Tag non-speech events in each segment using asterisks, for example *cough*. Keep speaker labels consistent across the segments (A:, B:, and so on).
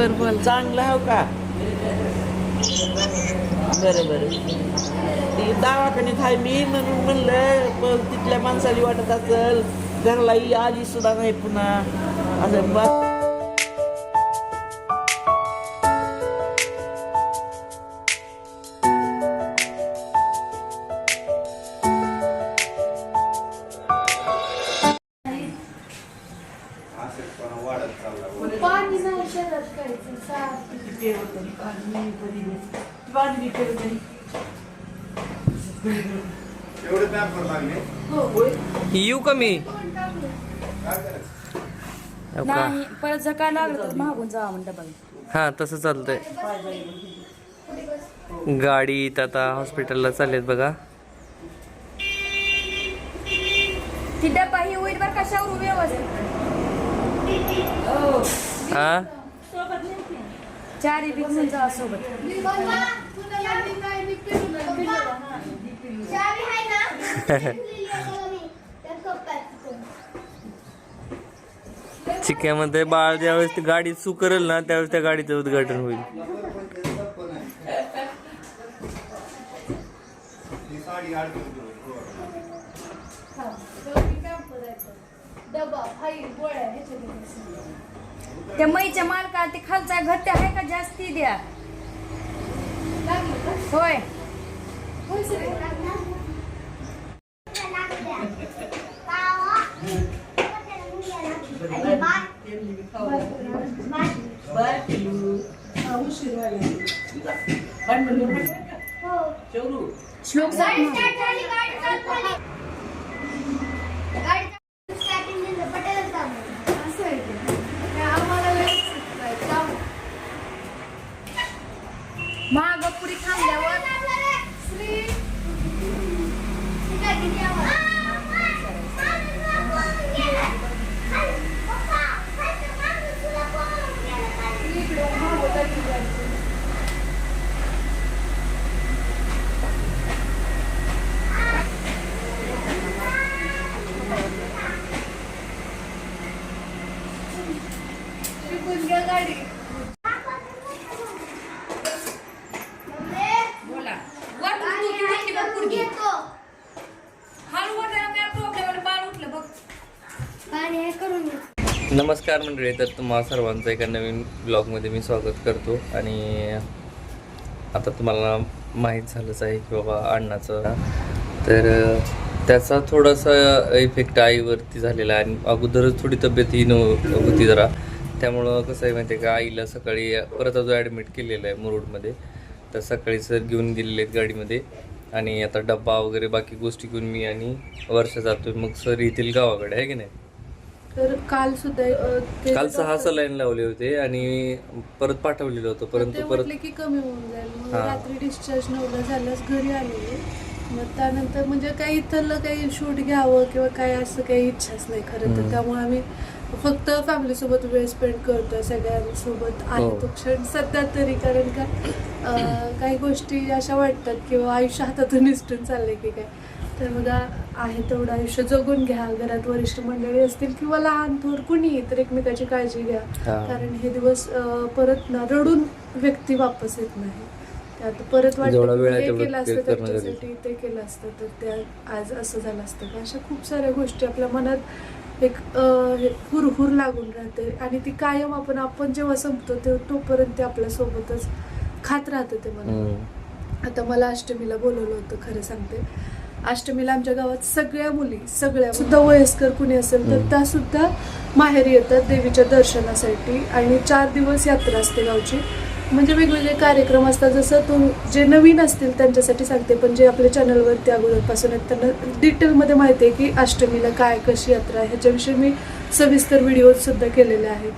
A: बरं बोल
B: चांगलं हो का? बरं बरं ती दवाखान्यात आहे मी म्हणून म्हणलं पण तिथल्या माणसाला वाटत असेल घरला ही आली सुद्धा नाही पुन्हा. असं
A: येऊ का मी? हो?
C: नाही परत जर काय लागलं तर मागून जावा म्हणता बघा
A: हा तसं चालतंय. गाडीत आता हॉस्पिटलला चाललेत बघा.
C: ती डब्बा ही होईल बरं कशावर व्यवस्थित.
A: हा?
C: चारी बी घेऊन जा सोबत *laughs*
D: बघा, तुला गाडी काय मी पिऊन बघा. चावी आहे ना? लिहिली आहे मी. त्या कप्प्यात.
A: चिक्यामध्ये बाळ ज्यावेळेस ती गाडी सु करेल ना त्यावेळेस त्या गाडीचं उद्घाटन होईल.
D: डबा फाईल गोळ्या
C: त्या मैच्या मालका ते खालचा घट्ट आहे का जास्ती द्या? होय. श्लोक साहेब
D: गाडी start झाली, गाडी start झाली. गाडी starting झालं, पटेलच थांबलं. असं आहे ते. काय आम्हाला लयच शिकवायचं. थांब.
C: महाग पुढे थांबल्यावर
D: श्री. ठीक आहे, किती आवाज? इकडं मागं टाकी जायचं. शिकून घ्या गाडी
C: बोला वाटून तू ती उठली बघ पोरगी. हाल वाटायला काय प्रॉब्लेम आहे बाळ उठलं बघ
D: पाणी आहे करून घे.
A: नमस्कार मंडळी तर तुम्हा सर्वांचं एका नवीन ब्लॉगमध्ये मी स्वागत करतो. आणि आता तुम्हाला माहीत झालंच आहे की बाबा अण्णाचं. तर त्याचा थोडासा इफेक्ट आईवरती झालेला आहे. आणि अगोदरच थोडी तब्येत ही होती जरा. त्यामुळं कसं आहे माहिती आहे का आईला सकाळी परत अजून ॲडमिट केलेलं आहे मुरुडमध्ये. तर सकाळी सर घेऊन गेलेले आहेत गाडीमध्ये. आणि आता डब्बा वगैरे बाकी गोष्टी घेऊन मी आणि वर्ष जातो मग सर येथील गावाकडे आहे की नाही?
E: तर काल सुद्धा अ, ते
A: काल सहा सलाईन लावले होते आणि परत पाठवलेलं होतं
E: ते
A: परंतु परत
E: म्हटले की कमी होऊन जाईल मग
A: हा.
E: रात्री डिस्चार्ज नवला झाल्यास घरी आलेले मग त्यानंतर म्हणजे काही इथलं काही शूट घ्यावं किंवा काही असं काही इच्छाच नाही खरं तर
A: हम्म.
E: त्यामुळे आम्ही फक्त फॅमिली सोबत वेळ स्पेंड करतोय सगळ्यांसोबत आहे
A: हो.
E: तो क्षण सध्या तरी कारण का अ, काही गोष्टी अशा वाटतात किंवा आयुष्य हातातून निसटून चाललंय की काय तर आ- आहे तेवढं आयुष्य. जगून घ्या. घरात वरिष्ठ मंडळी असतील किंवा लहान थोर कुणीही तर एकमेकाची काळजी घ्या. कारण हे दिवस परत ना रडून व्यक्ती वापस येत नाही. त्यात परत वाटतं हे केलं
A: ते
E: असतं त्यांच्यासाठी ते केलं असतं. तर त्या आज असं झालं असतं. का अशा खूप साऱ्या गोष्टी आपल्या मनात एक हुरहुर लागून राहते. आणि ती कायम आपण आपण जेव्हा संपतो ते तोपर्यंत ते आपल्या सोबतच खात राहतं ते मला. आता मला अष्टमीला बोलवलं होतं खरं सांगते. अष्टमीला आमच्या गावात सगळ्या मुली सगळ्या सुद्धा वयस्कर कुणी असेल तर. त्या सुद्धा माहेरी येतात देवीच्या दर्शनासाठी. आणि चार दिवस यात्रा असते गावची. म्हणजे वेगवेगळे कार्यक्रम असतात. जसं तुम जे नवीन असतील त्यांच्यासाठी सांगते पण जे आपल्या चॅनलवरती अगोदरपासून आहेत त्यांना डिटेलमध्ये माहिती आहे की अष्टमीला काय कशी यात्रा आहे. ह्याच्याविषयी मी सविस्तर व्हिडिओ सुद्धा केलेले आहेत.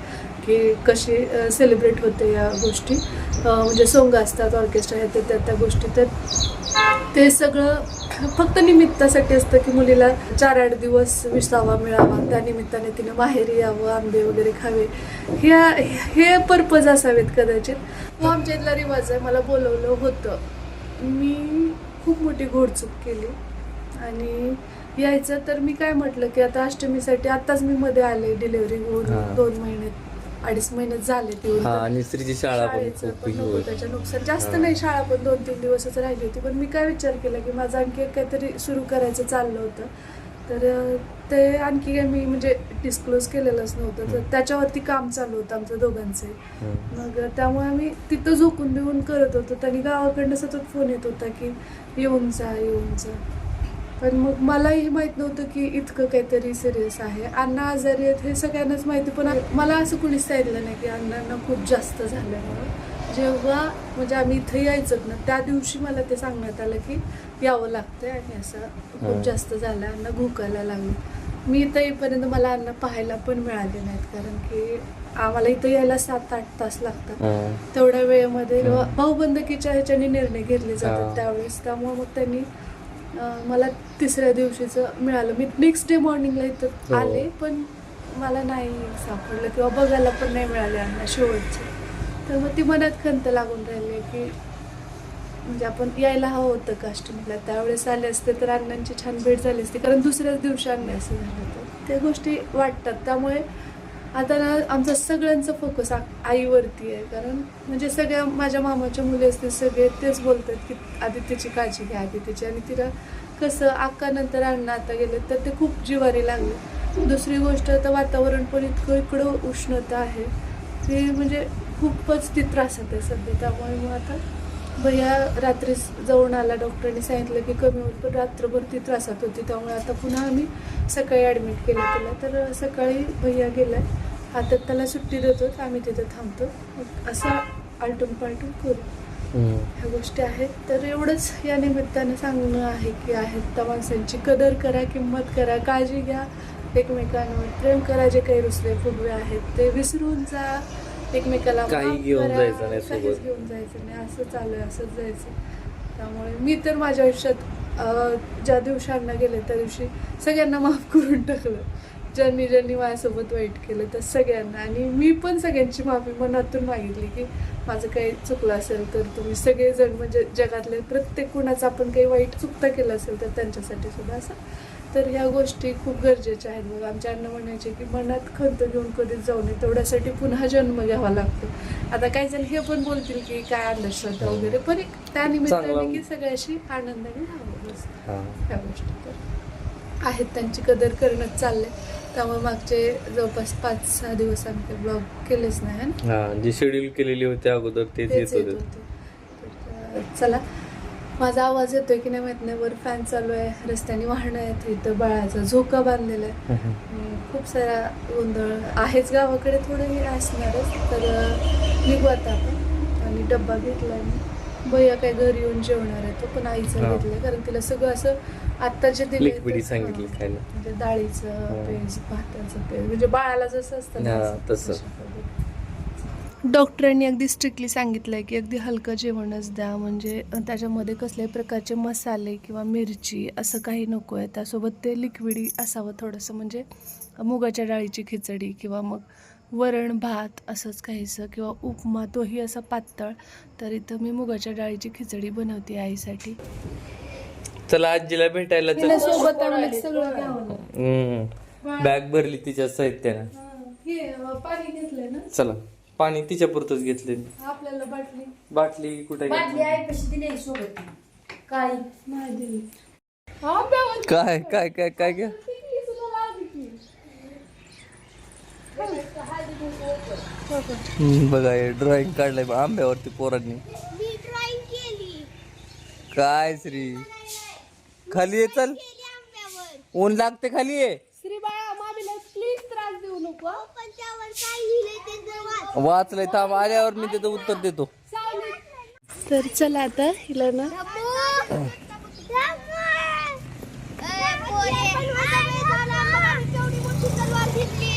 E: की कशी सेलिब्रेट होते या गोष्टी. म्हणजे सोंग असतात ऑर्केस्ट्रा आहेत त्या त्या गोष्टी. तर ते सगळं फक्त निमित्तासाठी असतं की मुलीला चार आठ दिवस विसावा मिळावा. त्या निमित्ताने तिने माहेरी यावं आंबे वगैरे खावे. ह्या हे पर्पज असावेत कदाचित. तो आमच्या इथला रिवाज आहे मला बोलवलं होतं. मी खूप मोठी घोडचूक केली. आणि यायचं तर मी काय म्हटलं की आता अष्टमीसाठी आत्ताच मी मध्ये आले डिलेवरी
A: हा.
E: होऊन दोन महिने. अडीच महिने झाले ते
A: हा आणि स्त्रीची शाळा पण खूप ही होती
E: त्याच्या नुकसान जास्त. नाही शाळा पण दोन तीन दिवसच राहिली होती. पण मी काय विचार केला की माझं आणखी एक काहीतरी सुरू करायचं चाललं होतं. तर अं, ते आणखी काय मी म्हणजे डिस्क्लोज केलेलंच नव्हतं. तर त्याच्यावरती काम चालू होतं आमचं दोघांचं.
A: हम्म.
E: मग त्यामुळे आम्ही तिथं झोकून देऊन करत होतो. त्यांनी गावाकडनं सतत फोन येत होता की येऊन जा येऊन जा. पण मग मलाही माहीत नव्हतं की इतकं काहीतरी सिरियस आहे अण्णा आजारी आहेत हे सगळ्यांनाच माहिती पण मला असं कुणीच सांगितलं नाही की अण्णांना खूप जास्त झालं म्हणून जेव्हा म्हणजे आम्ही इथं यायचं ना त्या दिवशी मला ते सांगण्यात आलं की यावं लागतंय आणि असं. खूप जास्त झालं अण्णा भुकायला लागलं मी इथं येईपर्यंत मला अन्न पाहायला पण मिळाले नाहीत कारण की आम्हाला इथं यायला सात आठ तास लागतात. तेवढ्या वेळेमध्ये. भाऊबंदकीच्या ह्याच्याने निर्णय घेतले. जातात त्यावेळेस त्यामुळे मग त्यांनी मला तिसऱ्या दिवशीचं मिळालं. मी नेक्स्ट डे मॉर्निंगला इथं
A: हो.
E: आले पण मला नाही सापडलं किंवा बघायला पण नाही मिळाले अण्णा शेवटचे. तर मग ती मनात खंत लागून राहिली की म्हणजे आपण यायला हवं होतं का अष्टमीला त्यावेळेस आले असते तर अण्णांची छान भेट झाली असती कारण दुसऱ्याच दिवशी अण्णा असं झालं होतं. त्या गोष्टी वाटतात. त्यामुळे आता ना आमचा सगळ्यांचा फोकस आईवरती आहे. कारण म्हणजे सगळ्या माझ्या मामाच्या मुली असतील सगळे तेच बोलतात की आदित्यची काळजी घ्या आदित्यची. आणि तिला कसं अक्का नंतर अण्णा आता गेले तर ते खूप जिवारी लागले. दुसरी गोष्ट तर वातावरण पण इतकं इकडं उष्णता आहे. ते म्हणजे खूपच ती त्रास आहे सध्या. त्यामुळे मग आता भैया रात्री जाऊन आला डॉक्टरने सांगितलं की कमी होईल पण रात्रभर ती त्रासात होती त्यामुळे आता पुन्हा आम्ही सकाळी ॲडमिट केलं तिला. तर सकाळी भैया गेला हातात त्याला सुट्टी देतो आम्ही तिथे थांबतो. असं आलटून पालटून करू. ह्या गोष्टी आहेत. तर एवढंच या निमित्तानं सांगणं आहे की आहेत त्या माणसांची कदर करा किंमत करा काळजी घ्या. एकमेकांवर प्रेम करा जे काही रुसवे फुगवे आहेत ते विसरून जा. एकमेकाला
A: काही घेऊन जायचं नाही
E: काहीच
A: सोबत.
E: घेऊन जायचं नाही. असं चालू आहे असंच जायचं. त्यामुळे मी तर माझ्या आयुष्यात अं, ज्या दिवसांना गेले त्या दिवशी सगळ्यांना माफ करून टाकलं. ज्यांनी ज्यांनी माझ्यासोबत वाईट केलं तर सगळ्यांना. आणि मी पण सगळ्यांची माफी मनातून मागितली की माझं काही चुकलं असेल तर तुम्ही सगळेजण म्हणजे जगातले प्रत्येक कुणाचं आपण काही वाईट चुकता केलं असेल तर त्यांच्यासाठी सुद्धा असं तर ह्या गोष्टी खूप गरजेच्या आहेत बघा. आमच्या अन्न म्हणायचे की मनात खंत घेऊन कधीच जाऊ नये तेवढ्यासाठी पुन्हा जन्म घ्यावा लागतो. आता काही जण हे पण बोलतील की काय अंधश्रद्धा वगैरे पण एक त्या निमित्ताने
A: चांगला-
E: की सगळ्याशी आनंदाने राहावं
A: हा.
E: ह्या गोष्टी तर आहेत. त्यांची कदर करणंच चाललंय. त्यामुळे मागचे जवळपास पाच सहा दिवस आम्ही काही ब्लॉग केलेच नाही है?
A: हा जे शेड्यूल केलेली होती अगोदर तेच येत होते.
E: तर, चला. माझा आवाज येतोय की नाही माहीत नाही. वर फॅन चालू आहे रस्त्याने वाहनं आहेत इथं बाळाचा झोका बांधलेला आहे. खूप सारा गोंधळ. आहेच गावाकडे थोडं हे असणारच तर निघू आता आपण. आणि डब्बा घेतला मी. भैया काय घरी येऊन जेवणार आहे तो पण आईचं
A: हा.
E: घेतलं कारण तिला सगळं असं आता जे दिले
A: लिक्विडी सांगितली खायला.
E: म्हणजे डाळीचं
A: हा.
E: पेज भाताचं पेज. म्हणजे बाळाला जसं असतं ना,
A: हा, तसं.
E: तशा पद्धतीने. डॉक्टरांनी अगदी स्ट्रिक्टली सांगितलं आहे की अगदी हलकं जेवणच द्या. म्हणजे त्याच्यामध्ये कसल्याही प्रकारचे मसाले किंवा मिरची असं काही नको आहे. त्यासोबत ते लिक्विडी असावं थोडंसं. म्हणजे मुगाच्या डाळीची खिचडी किंवा मग वरण भात असंच काहीसं किंवा उपमा तोही असा पातळ. तर इथं मी मुगाच्या डाळीची खिचडी बनवते आईसाठी.
A: चला आजीला भेटायला चल.
E: सोबत सगळं घ्यावं
A: बॅग भरली तिच्या साहित्यानं.
E: हे पाणी ना?
A: चला. पाणी तिच्या पुरतच घेतले
E: आपल्याला बाटली.
A: बाटली कुठे
C: बाटली आहे कशी दिली सोबत काळी
E: नाही दिली.
A: काय काय काय काय काय हम्म, बघा हे ड्रॉइंग काढलंय बा आंब्यावरती पोरांनी.
D: मी ड्रॉइंग केली.
A: काय श्री? खाली ये चल.
D: केली आंब्यावर.
A: ऊन लागते खाली ये
E: श्री बाळा मामीला प्लीज त्रास देऊ नको
D: पण त्यावर काय लिहिलंय ते जर वाच
A: वाचलंय थांब आल्यावर मी त्याचं उत्तर देतो
E: तर चला आता हिला ना
D: धम्मू! धम्मू! ए, पोरे, आम्ही झाला, आम्ही केवढी मोठी तलवार घेतली.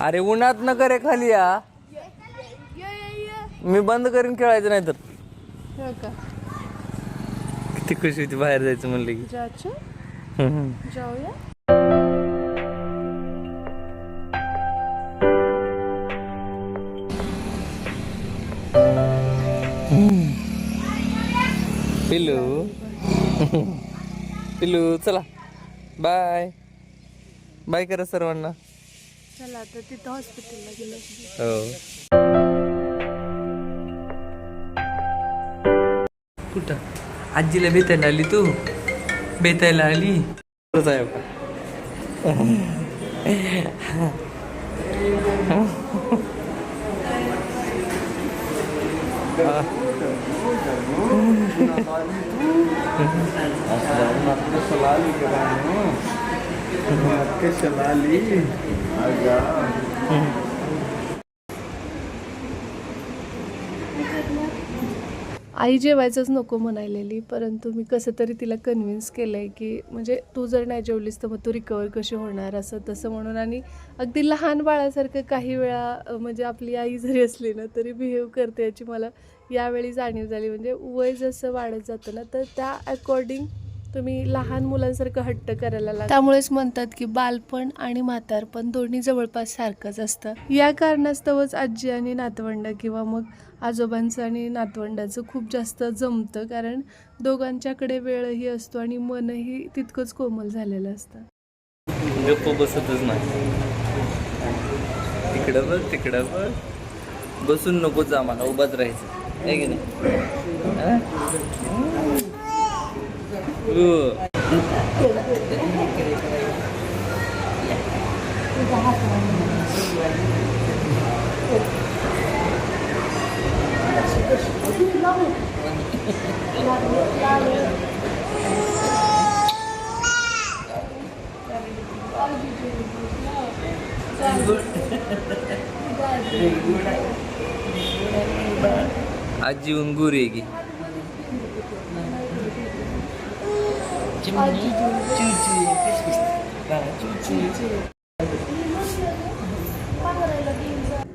A: अरे उन्हात न करे खाली या. मी बंद करीन खेळायचं नाही तर
E: हो का
A: किती खुशी होती बाहेर जायचं म्हणलं की
E: जायचं
A: हम्म.
E: जाऊया
A: पिलू *laughs* पिलू चला. बाय. बाय करा सर्वांना.
E: चला आता तिथं हॉस्पिटलला गेलो.
A: हो.
F: कुठं? आजीला भेटायला आली तू? भेटायला आली?
A: आहे *laughs* बघा.
G: कशाला आली का कशाला आली अगा
E: आई जेवायचंच नको म्हणालेली परंतु मी कसं तरी तिला कन्व्हिन्स केलं आहे की म्हणजे तू जर नाही जेवलीस तर मग तू रिकवर कशी होणार असं तसं म्हणून. आणि अगदी लहान बाळासारखं काही वेळा म्हणजे आपली आई जरी असली ना तरी बिहेव करते याची मला यावेळी जाणीव झाली. म्हणजे वय जसं वाढत जातं ना तर त्या अकॉर्डिंग तुम्ही लहान मुलांसारखं हट्ट करायला लागता त्यामुळेच म्हणतात की बालपण आणि म्हातारपण दोन्ही जवळपास सारखंच असतं. या कारणास्तवच आजी आणि नातवंड किंवा मग आजोबांचं आणि नातवंडाचं खूप जास्त जमतं कारण दोघांच्याकडे वेळही असतो आणि मनही तितकंच कोमल झालेलं असतं.
A: गप्प बसतच नाही. तिकडं बघ तिकडं बघ. बसून नकोच आम्हाला उभाच राहायचं. आहे की नाही? हा? हो. आजी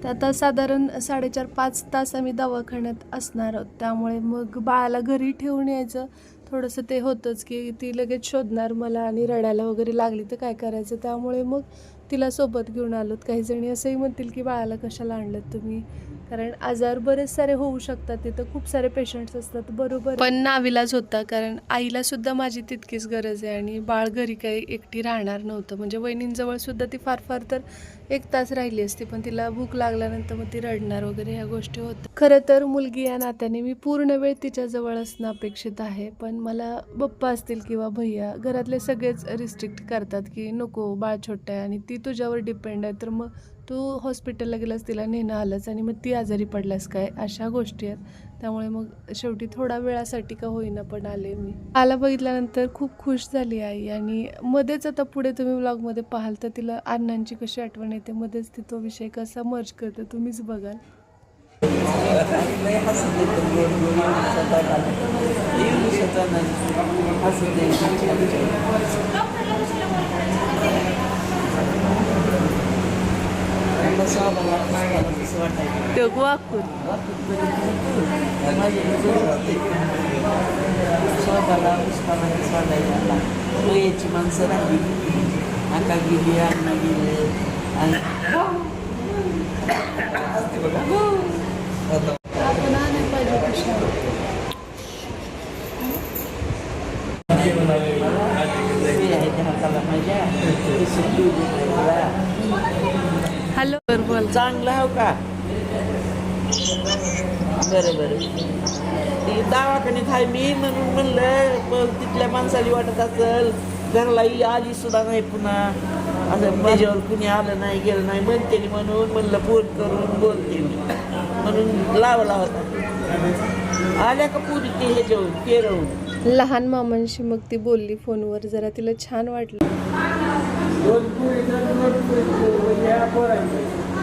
E: तर आता साधारण साडेचार पाच तास आम्ही दवाखान्यात असणार आहोत. त्यामुळे मग बाळाला घरी ठेवून यायचं. थोडंसं ते होतंच की ती लगेच शोधणार मला आणि रडायला वगैरे लागली तर काय करायचं? त्यामुळे मग तिला सोबत घेऊन आलोत. काही जणी असंही म्हणतील की बाळाला कशाला आणलं तुम्ही? कारण आजार बरेच सारे होऊ शकतात. तिथं खूप सारे पेशंट्स असतात. बरोबर. पण नाविलाज होता. कारण आईला सुद्धा माझी तितकीच गरज आहे आणि बाळ घरी काही एकटी राहणार नव्हतं. म्हणजे वहिनींजवळ सुद्धा ती फार फार तर एक तास राहिली असती. पण तिला भूक लागल्यानंतर मग ती रडणार वगैरे ह्या गोष्टी होतात. खरं तर मुलगी या नात्याने मी पूर्ण वेळ तिच्याजवळ असणं अपेक्षित आहे. पण मला बप्पा असतील किंवा भैया घरातले सगळेच रिस्ट्रिक्ट करतात की नको बाळ छोटं आहे. आणि ती तुझ्यावर डिपेंड आहे तर मग तू हॉस्पिटलला गेलास तिला नेणं आलंच आणि मग ती आजारी पडल्यास काय? अशा गोष्टी आहेत. त्यामुळे मग शेवटी थोडा वेळासाठी का होईना पण आले मी. आला बघितल्यानंतर खूप खुश झाली आई आणि मध्येच आता पुढे तुम्ही ब्लॉगमध्ये पाहाल तर तिला अण्णांची कशी आठवण येते मध्येच ती तो विषय कसा मर्ज करते तुम्हीच बघाल. *laughs*
B: लय हसत येतं गोड गोड एवढीचा दादा एक दिवसाचा नाही हसत कसं वाटायचं
E: ते वाकून
B: स्वतःला पुष्पाला चांगलं हो का? बरं बरं ती दवाखान्यात आहे मी म्हणून म्हणलं पण तिथल्या माणसाली वाटत असेल घरला ही आली सुद्धा नाही पुन्हा. असं त्याच्यावर कुणी आलं नाही गेलं नाही म्हणते म्हणून म्हणलं फोन करून बोलते मी. म्हणून लावला होता. आल्या का पुरी ते ह्याच्यावर पेरवून?
E: लहान मामांशी मग ती बोलली फोनवर जरा तिला छान वाटलं.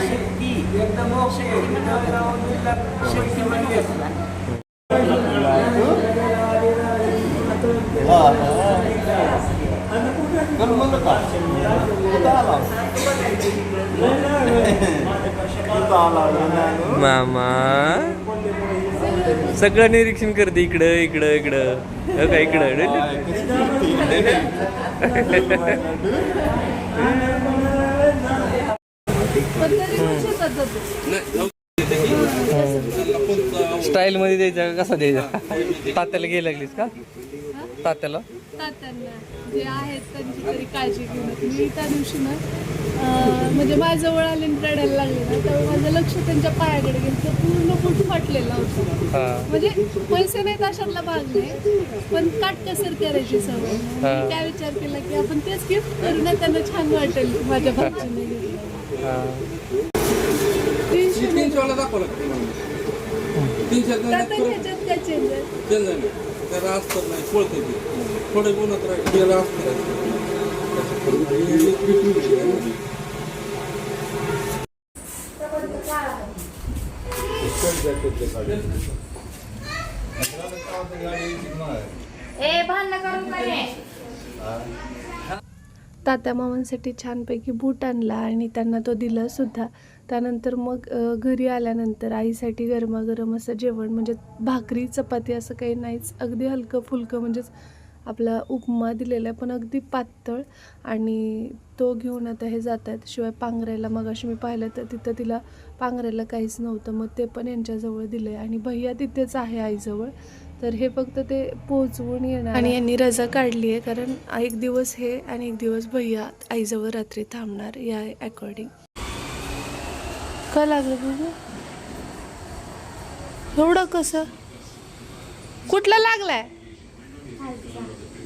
B: शक्ती एकदम शक्ती
F: मामा. सगळं निरीक्षण करते इकडं इकडं इकडं. हो का इकडं *laughs*
E: पण तरी पण शेतात जातो
F: स्टाईल मध्ये द्यायचा कसा द्यायचा? तात्याला घ्यायला लागलीस का? तात्याला?
E: जे आहेत त्यांची तरी काळजी घेऊन मी त्या दिवशी ना म्हणजे माझ्याजवळ आले आणि रडायला लागले ना तेव्हा माझं लक्ष त्यांच्या पायाकडे गेलं. तर पूर्ण फुट फाटलेला होता. म्हणजे पैसे नाहीत अशातला भाग नाही पण काटकसर करायची सवय. मी काय विचार केला की आपण तेच गिफ्ट करू ना त्यांना छान वाटेल की माझ्या भाचीने घेतलं
F: हा.
E: तीनशे
H: तीनशे वाला त्याला असतं नाही पळतं ते. थोडे राहील त्याला असतं
E: तात्या मामांसाठी छानपैकी बूट आणला आणि त्यांना तो दिला सुद्धा. त्यानंतर मग घरी आल्यानंतर आईसाठी गरमागरम असं जेवण म्हणजे भाकरी चपाती असं काही नाहीच. अगदी हलकं फुलकं म्हणजेच आपला उपमा दिलेला आहे पण अगदी पातळ. आणि तो घेऊन आता हे जात आहेत. शिवाय पांघरायला मग अशी मी पाहिलं तर तिथं तिला पांघरायला काहीच नव्हतं. मग ते पण यांच्याजवळ दिलं आहे आणि भैया तिथेच आहे आईजवळ. तर हे फक्त ते पोचवून येणार आणि यांनी रजा काढली आहे कारण एक दिवस हे आणि एक दिवस भैया आईजवळ रात्री थांबणार या अकॉर्डिंग का लागलं बघू एवढं कसं? कुठला लागलाय?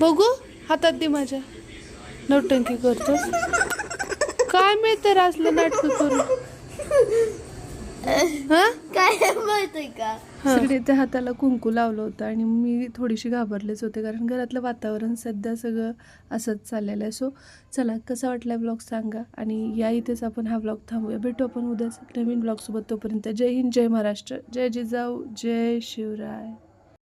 E: बघू हातात दे माझ्या. नौटंकी करतो काय मिळतं असलं नाटक करून हा
D: काय माहितीय का?
E: सगळे त्या हाताला कुंकू लावलं होतं आणि मी थोडीशी घाबरलेच होते कारण घरातलं वातावरण सध्या सगळं असंच चाललेलं आहे. सो चला कसा वाटला ब्लॉग सांगा आणि या इथेच आपण हा ब्लॉग थांबूया. भेटू आपण उद्याच नवीन ब्लॉगसोबत तोपर्यंत. जय हिंद जय महाराष्ट्र. जय जिजाऊ जय शिवराय.